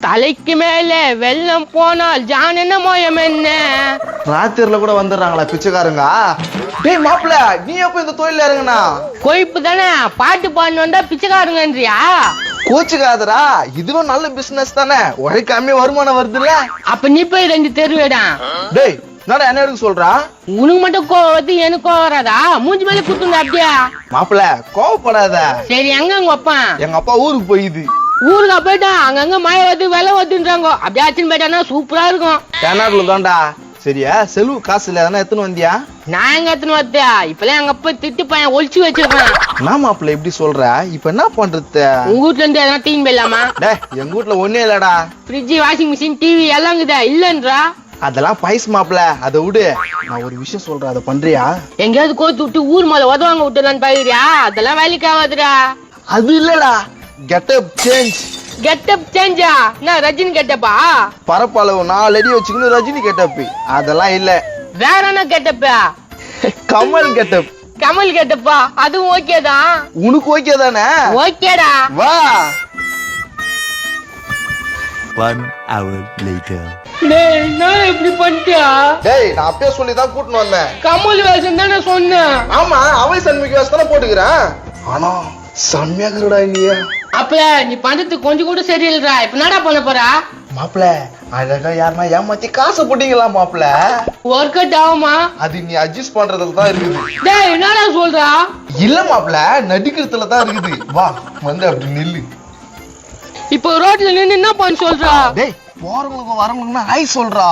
தலைக்கு மேல வெள்ளம் போனால் ஜான் என்ன மோயம் என்ன? ராத்திரில கூட வந்துடுறாங்களா பிச்சைக்காரங்க? டேய் மாப்பிள நீ எப்ப இந்த தொழில இறங்குனா? கொழுப்பு தானே? பாட்டு பாடினு வந்தா பிச்சைக்காரங்கன்றியா? கோச்சுக்காதடா இதுவும் நல்ல பிசினஸ் தானே? உழைக்காம வருமானம் வருதுல்ல? அப்ப நீ போய் ரெண்டு தெருவேடா டேய் என்னடா என்ன எடுக்க சொல்றா? உனக்கு மட்டும் கோவம் வருது எனக்கு கோவம் வராதா? மூஞ்சி மேல குத்துங்க அப்படியா? மாப்பிள கோவப்படாத. சரி எங்க உங்க அப்பா? எங்க அப்பா ஊருக்கு போயிது ஊருக்கா போயிட்டா அங்கங்க மழை வருது வெள்ளம் வருதுன்றாங்க. அப்படியே ஆச்சுன்னு போயிட்டானா சூப்பரா இருக்கும். தென்னாடுல தான்டா சரியா? செலவு காசு இல்ல எதனா எத்தனை வந்தியா? நான் எங்க எத்தனை வத்தியா இப்பெல்லாம் எங்க அப்பா திட்டு பையன் ஒளிச்சு வச்சிருக்கான். நான் மாப்பிள எப்படி சொல்ற? இப்ப என்ன பண்றது? உங்க வீட்ல இருந்து எதனா தீன் போயிடலாமா? டேய் எங்க வீட்ல ஒண்ணே இல்லடா. ஃப்ரிட்ஜ் வாஷிங் மிஷின் டிவி எல்லாம் இருக்குதா இல்லன்றா. அதெல்லாம் பைஸ் மாப்பிள அதை விடு. நான் ஒரு விஷயம் சொல்றேன் அதை பண்றியா? எங்கேயாவது கோத்து விட்டு ஊர் மேல உதவாங்க விட்டுலான்னு பாக்குறியா? அதெல்லாம் வேலைக்கு ஆகாதுடா. அது இல்லடா. கெட்டப் சேஞ்ச் கெட்டப் சேஞ்சா நான் ரஜினி கெட்டப்பா பரப்பளவு நாலு அடி வச்சுக்கணும் ரஜினி கெட்டப் அதெல்லாம் இல்ல. வேற என்ன கெட்டப்பா கமல் கெட்டப் கமல் கெட்டப்பா அதுவும் ஓகே தான் உனக்கு ஓகே தானே? ஓகேடா வா. One hour later. டேய் நான் இப்படி பண்ணிட்டியா? டேய் நான் அப்பயே சொல்லி தான் கூட்டின்னு வந்தேன். கமல் வேஷம் தானே சொன்னேன். ஆமா அவை சண்முகி வாசம் தானே போட்டுக்கிறேன். ஆனா செம்மையா இருக்குடா நீ அப்பல நீ பண்றது கொஞ்சம் கூட சரியில்லைடா. இப்ப என்னடா பண்ண போறா? மாப்பிள அழகா யாருன்னா ஏமாத்தி காசு போட்டீங்களா மாப்பிள? ஒர்க் அவுட் ஆகுமா? அது நீ அட்ஜஸ்ட் பண்றதுல தான் இருக்குது. டேய் என்னடா சொல்றா? இல்ல மாப்பிள நடிக்கிறதுல தான் இருக்குது. வா வந்து அப்படி நில்லு. இப்போ ரோட்ல நின்னு என்ன பண்ண சொல்றா? டேய் போறவங்களுக்கு வரவங்களுக்கு ஹாய் சொல்றா.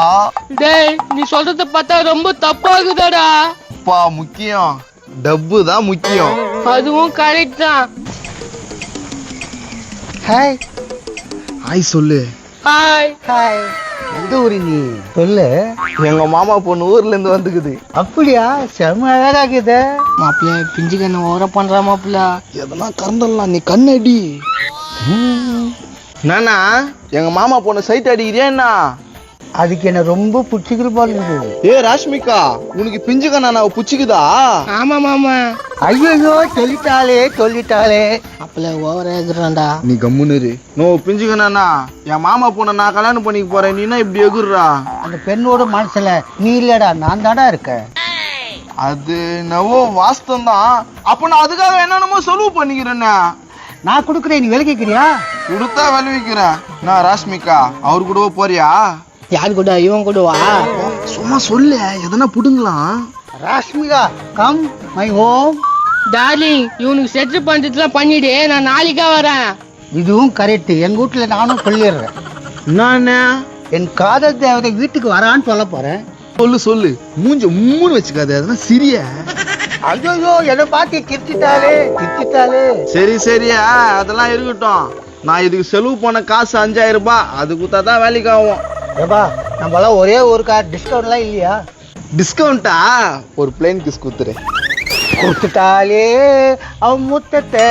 டேய் நீ சொல்றத பார்த்தா ரொம்ப தப்பாகுதாடா. அப்பா முக்கியம். டப்பு தான் முக்கியம். அதுவும் கரெக்ட் தான். ஹாய் ஹாய் சொல்லு. ஹாய் ஹாய் எந்த ஊரு நீ? சொல்லு. எங்க மாமா பொண்ணு ஊர்ல இருந்து வந்துக்குது. அப்படியா? செம்ம அழகா இருக்குது. மாப்பிள்ள பிஞ்சு கண்ணு ஓர பண்றா மாப்பிள்ள? எதனா கறந்துடலாம். நீ கண்ணடி. நானா? எங்க மாமா பொண்ணு சைட் அடிக்கிறியா என்ன? அதுக்கு என்ன ரொம்ப பிடிச்சிக்கிற போல இருக்குது ஏ ராஷ்மிகா உனக்கு பிஞ்சு கண்ணா புச்சிக்குதா? ஆமா மாமா. ஐயோ சொல்லிட்டாளே சொல்லிட்டாளே. மாப்பிள்ள ஓவரா எகுறான்டா. நீ கம்முன்னு நோ பிஞ்சு கண்ணா என் மாமா பொண்ணை நான் கல்யாணம் பண்ணிக்க போறேன். நீ என்ன இப்படி எகுறா அந்த பெண்ணோட மனசுல நீ இல்லடா நான் தாடா இருக்கேன். அது நவோ வாஸ்தம் தான் அப்ப நான் அதுக்காக என்னென்னமோ செலவு பண்ணிக்கிறேன்னு நான் கொடுக்குறேன் நீ விலை கேட்குறியா கொடுத்தா விளைவிக்கிறேன். நான் ராஷ்மிகா அவரு கூடவோ போறியா? யார் கூட? இவன் கூட வா சும்மா சொல்லு. எதனா புடுங்கலாம் Rashmika come my home darling இவனுக்கு செட்டில் பண்றதுலாம் பண்ணிடு. நான் நாளைக்கா வரேன். இதுவும் கரெக்ட் எங்க வீட்டுல நானும் சொல்லிடுறேன். என்ன என் காதல் தேவதை வீட்டுக்கு வரான்னு சொல்ல போறேன். சொல்லு சொல்லு. மூஞ்ச மூணு வச்சுக்காத. அதெல்லாம் சிரிய ஐயோ என்னை பார்த்து கிச்சிட்டாளே கிச்சிட்டாளே சரி சரியா? அதெல்லாம் இருக்கட்டும். நான் இதுக்கு செலவு பண்ண காசு அஞ்சாயிரம் ரூபாய். அது கொடுத்தா தான் வேலைக்கு ஆகும். ஏப்பா நம்மளாம் ஒரே ஒரு கார் டிஸ்கவுண்ட்லாம் இல்லையா? டிஸ்கவுண்டா ஒரு பிளேன் கிஸ் குத்துரு கொடுத்துட்டாலே அவன் முத்தத்தை.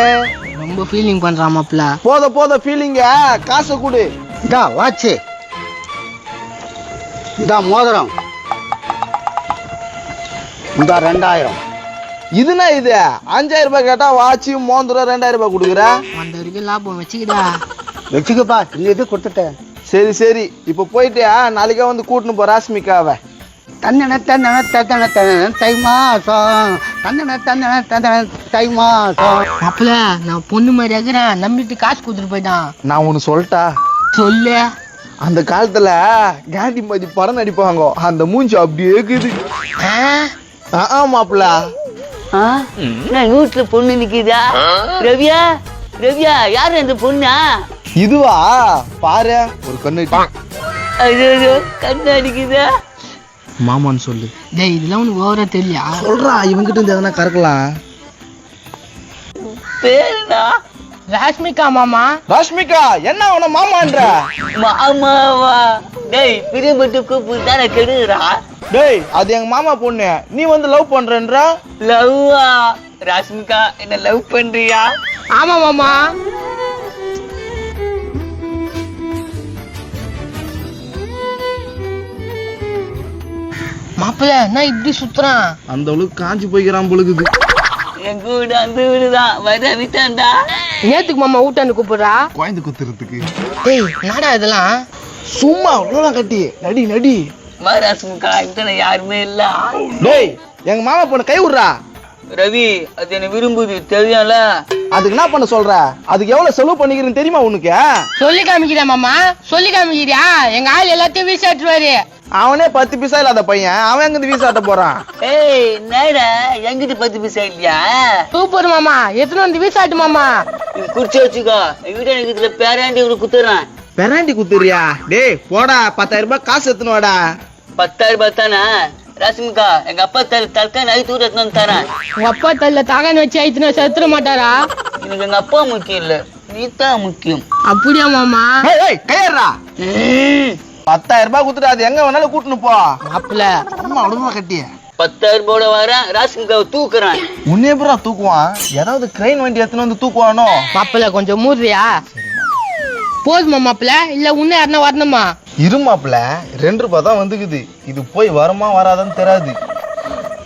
ரொம்ப ஃபீலிங் பண்றான் மாப்பிள்ள. போத போத ஃபீலிங்க காசை கொடு. இதா வாட்சு. இதா மோதிரம். இதா ரெண்டாயிரம். இதுனா இது? அஞ்சாயிரம் ரூபாய் கேட்டா வாட்சி மோந்திரம் ரெண்டாயிரம் ரூபாய் கொடுக்குற? அந்த வரைக்கும் லாபம் வச்சுக்கிடா. வச்சுக்கப்பா நீ எது கொடுத்துட்டேன் சரி சரி. இப்போ போயிட்டியா? நாளைக்கா வந்து கூட்டின்னு போ ராஷ்மிகாவை. தந்தன தந்தன தந்தன தந்தன தை மாசம் தந்தன தந்தன தந்தன தை மாசம் மாப்பிள்ள நான் பொண்ணு மாதிரி இருக்கிறேன். நம்பிட்டு காசு கொடுத்துட்டு போயிட்டான். நான் ஒன்று சொல்லிட்டா? சொல்லு. அந்த காலத்துல காந்தி மதி படம் நடிப்பாங்க. அந்த மூஞ்சி அப்படியே இருக்குது. ஆ? ஆ மாப்பிள்ள. நான் வீட்டுல பொண்ணு நிக்குதா? ரவியா? ரவியா யாரு அந்த பொண்ணா? இதுவா? பாரு ஒரு கண்ணு ஐயோ கண்ணு அடிக்குதா? மாமான்னு சொல்லு. டேய் இதெல்லாம் உனக்கு ஓவரா தெரியலையா? சொல்றா இவங்கிட்ட இருந்து எதனா கறக்கலாம். பேருனா ராஷ்மிகா மாமா. ராஷ்மிகா என்ன உன மாமான்ற? மாமாவா? டேய் பிரியப்பட்டு கூப்பிட்டு தானே கெடுறா? டேய் அது எங்க மாமா பொண்ணு. நீ வந்து லவ் பண்றன்ற? லவ்வா? ராஷ்மிகா என்ன லவ் பண்றியா? ஆமா மாமா. மாப்பிள்ள நான் இப்படி சுத்துறான்? அந்த அளவுக்கு காஞ்சி போய்க்கிறான் பொழுகுது. என் கூட அந்த வீடுதான் வர விட்டான்டா நேத்துக்கு மாமா ஊட்டான்னு கூப்பிடுறா? குழந்தை குத்துறதுக்கு. டேய் என்னடா இதெல்லாம்? சும்மா அவ்வளோ கட்டி. நடி நடி. வா ராஸ்மிகா இத்தனை யாருமே இல்ல. டேய் எங்க மாமா பொண்ணு கை விடுறா. ரவி அது என்ன விரும்புது. தெரியும்ல? அதுக்கு என்ன பண்ண சொல்ற? அதுக்கு எவ்வளவு செலவு பண்ணிக்கிறேன்னு தெரியுமா உனக்கு? சொல்லி காமிக்கிறியா மாமா? சொல்லி காமிக்கிறியா? எங்க ஆள் எல்லாத்தையும் வீசாட்டுவாரு. அவனே பத்து பைசா இல்லாத பையன். அவன் எங்க இருந்து வீசாட்ட போறான்? ஏய் நேடா எங்கிட்ட பத்து பைசா இல்லையா? சூப்பர் மாமா. எத்தனை வந்து வீசாட்டு மாமா? இது குறிச்சு வச்சுக்கோ. எங்கிட்ட எனக்கு இதுல பேராண்டி ஒரு குத்துறான். பெராண்டி குத்துறியா? டேய் போடா. பத்தாயிரம் ரூபாய் காசு எடுத்துன்னு வாடா. பத்தாயிரம் ரூபாய் தானே? ராஸ்மிகா எங்க அப்பா தல் தற்கா நைட்டு ஊர் எடுத்துன்னு வந்து தரேன். உங்க அப்பா தள்ள தகன்னு வச்சு ஆயிடுச்சுன்னா செத்துற மாட்டாரா? எனக்கு எங்க அப்பா முக்கியம் இல்ல. நீ தான் முக்கியம். அப்படியா மாமா? ஏய் ஏய் கையறா ம். பத்தாயிரம் ரூபாய் குத்துட்டு அது எங்க வேணாலும் கூட்டுன்னு போ. மாப்பிள்ள. அம்மா அவ்வளவா கட்டிய? பத்தாயிரம் ரூபாயோட வரேன் ராஸ்மிகாவை தூக்குறேன். முன்னே புறா தூக்குவான்? ஏதாவது கிரெயின் வண்டி எடுத்துன்னு வந்து தூக்குவானோ? மாப்பிள்ள கொஞ்சம் மூடுறியா? போதுமா மாப்பிள்ள? இல்ல இன்னும் யாருன்னா வரணுமா? இருமாப்ல ரெண்டு ரூபாய் தான் வந்துக்குது. இது போய் வருமா வராதான்னு தெரியாது.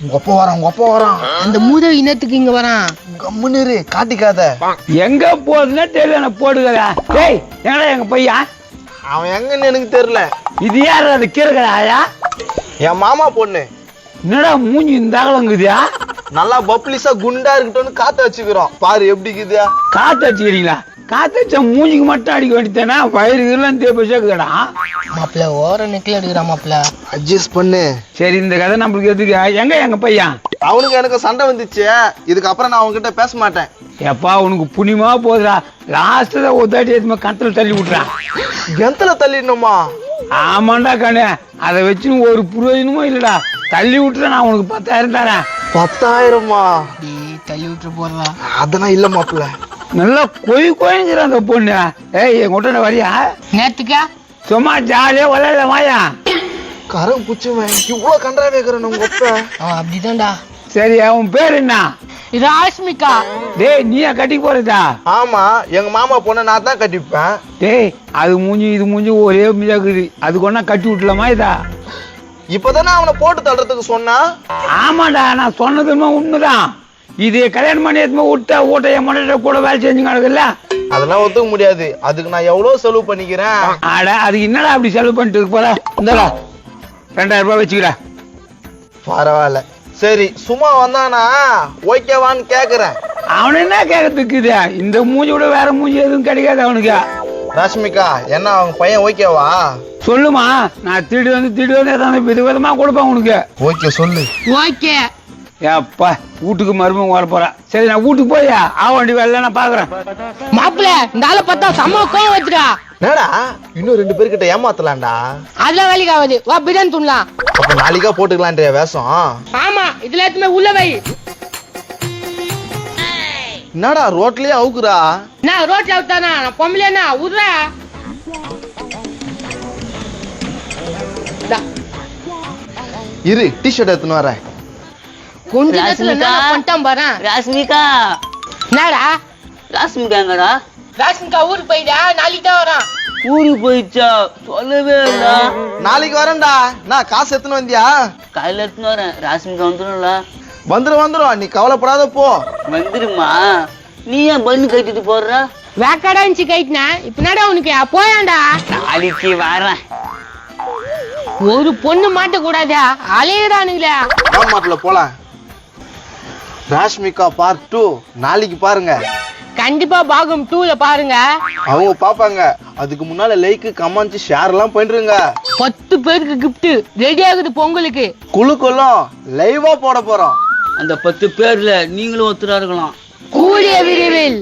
உங்க அப்பா வரான் உங்க அப்பா வரான். அந்த மூத இனத்துக்கு இங்க வரான். கம்முன்னு இரு, காட்டிக்காத. எங்க போகுதுன்னா தெரியல நான் போடுகிறா டேய் எங்கடா எங்க பையன் அவன் எங்கன்னு எனக்கு தெரியல. இது யார் அது கீழே என் மாமா பொண்ணு. என்னடா மூஞ்சி இந்த அகலங்குதியா நல்லா பப்ளிஸா குண்டா இருக்கட்டும்னு காத்த வச்சுக்கிறோம். பாரு எப்படி இருக்குதா காத்து அடிச்சுக்கிறீங்களா காத்து அடிச்சா மூஞ்சிக்கு மட்டும் அடிக்க வேண்டியதானே வயிறு இதெல்லாம் தேப்ப சேர்க்குதடா மாப்பிள்ள ஓர நிக்கல எடுக்கிறா மாப்பிள்ள. அட்ஜஸ்ட் பண்ணு. சரி இந்த கதை நம்மளுக்கு எதுக்கு? எங்க எங்க பையன்? அவனுக்கு எனக்கு சண்டை வந்துச்சு. இதுக்கப்புறம் நான் அவன்கிட்ட பேச மாட்டேன். எப்பா உனக்கு புனிமா போகுதுடா. லாஸ்ட்ல ஒத்தாட்டி எதுவுமே கணத்துல தள்ளி விட்டுறான். எந்தல தள்ளிடணுமா? ஆமாண்டா கண்ணு. அதை வச்சு ஒரு பிரயோஜனமும் இல்லடா. தள்ளி விட்டுறேன் நான் உனக்கு பத்தாயிரம் தரேன். பத்தாயிரமா? தள்ளி விட்டு போடுறா அதெல்லாம் இல்ல மாப்பிள்ள. நல்லா கொய் கொய்ஞ்சிடும் அந்த பொண்ணு. ஏய் என் கொட்ட வரியா? நேத்துக்கா? சும்மா ஜாலியா விளையாட வாயா கரம் குச்சுவன் இவ்வளவு கண்டா வைக்கிறேன் உங்க அவன் அப்படிதான்டா. சரி அவன் பேர் என்ன? ராஷ்மிகா டேய் நீயா கட்டி போறதா? ஆமா எங்க மாமா பொண்ணை நான் தான் கட்டிப்பேன். டேய் அது மூஞ்சி இது மூஞ்சி ஒரே மிજાக்குது அது கொண்டா கட்டி விட்டலாமா இதா? இப்பதானே அவனை போட்டு தள்ளுறதுக்கு சொன்னா? ஆமாடா நான் சொன்னதுமே உண்மைதான். இது கல்யாணம் பண்ணி எதுவுமே விட்டா ஊட்ட என் மனைவிட்ட கூட வேலை செஞ்சு கிடக்குல்ல அதெல்லாம் ஒத்துக்க முடியாது. அதுக்கு நான் எவ்வளவு செலவு பண்ணிக்கிறேன்? ஆட அதுக்கு என்னடா அப்படி செலவு பண்ணிட்டு போற? இந்தடா ரெண்டாயிரம் ரூபாய் வச்சுக்கிறேன் பரவாயில்ல. சரி சும்மா வந்தானா? ஓகேவான்னு கேக்குறேன். அவனு என்ன கேட்கறதுக்கு இது? இந்த மூஞ்சி விட வேற மூஞ்சி எதுவும் கிடைக்காது அவனுக்கு. ரஷ்மிகா என்ன அவங்க பையன் ஓகேவா? சொல்லுமா நான் திருடி வந்து திருடி வந்து ஏதாவது வித விதமா கொடுப்பேன் உனக்கு. ஓகே சொல்லு. ஓகே. ஏப்பா வீட்டுக்கு மருமகம் வர போறேன் சரி நான் வீட்டுக்கு போய் ஆ வண்டி வேலை நான் பாக்குறேன். மாப்பிள்ள இந்த ஆளை பார்த்தா செம்ம கோவம் வச்சுடா என்னடா? இன்னும் ரெண்டு பேர்கிட்ட ஏமாத்தலாம்டா. அதெல்லாம் வேலைக்கு ஆகாது. வா பிரியாணி துண்ணலாம் அப்ப நாளைக்கா போட்டுக்கலான்றிய வேஷம். ஆமா இதுல எதுவுமே உள்ள வை. என்னடா ரோட்லயே அவுக்குறா? நான் ரோட்ல விட்டானா நான் பொம்பளையா உடுறா இரு டிஷர்ட் எடுத்துன்னு வரேன். கொஞ்ச நேரத்துல ராஷ்மிகா. என்ன பண்ணிட்டான் பாரு. ராஸ்மிகா என்னடா? ராஸ்மிகாங்கடா ராஷ்மிகா ஊருக்கு போயிடா நாளைக்கு தான் வரான். ஊருக்கு போயிடுச்சா? சொல்லவே நாளைக்கு வரேன்டா. நான் காசு எடுத்துன்னு வந்தியா? காலையில எடுத்துன்னு வரேன். ராஸ்மிகா வந்துடும்ல வந்துரும் வந்துரும். நீ கவலைப்படாத போ. வந்துருமா? நீ ஏன் பண்ணு கட்டிட்டு போடுற வேக்காடா இருந்துச்சு கைட்டினேன் இப்ப என்னடா உனக்கு? போயாண்டா. நாளைக்கு வரேன். ஒரு பொண்ணு மாட்ட கூடாதா அலையிறானுங்களே. வா மாப்பிள்ள போலாம். ராஷ்மிகா பார்ட் டூ நாளைக்கு பாருங்க. கண்டிப்பா பாகம் டூல பாருங்க. அவங்க பாப்பாங்க. அதுக்கு முன்னால லைக் கமெண்ட் ஷேர் எல்லாம் பண்ணிருங்க பத்து பேருக்கு gift ரெடி ஆகுது பொங்கலுக்கு. குழுக்களும் லைவா போட போறோம். அந்த பத்து பேர்ல நீங்களும் ஒத்துரா இருக்கலாம். கூடிய விரைவில்.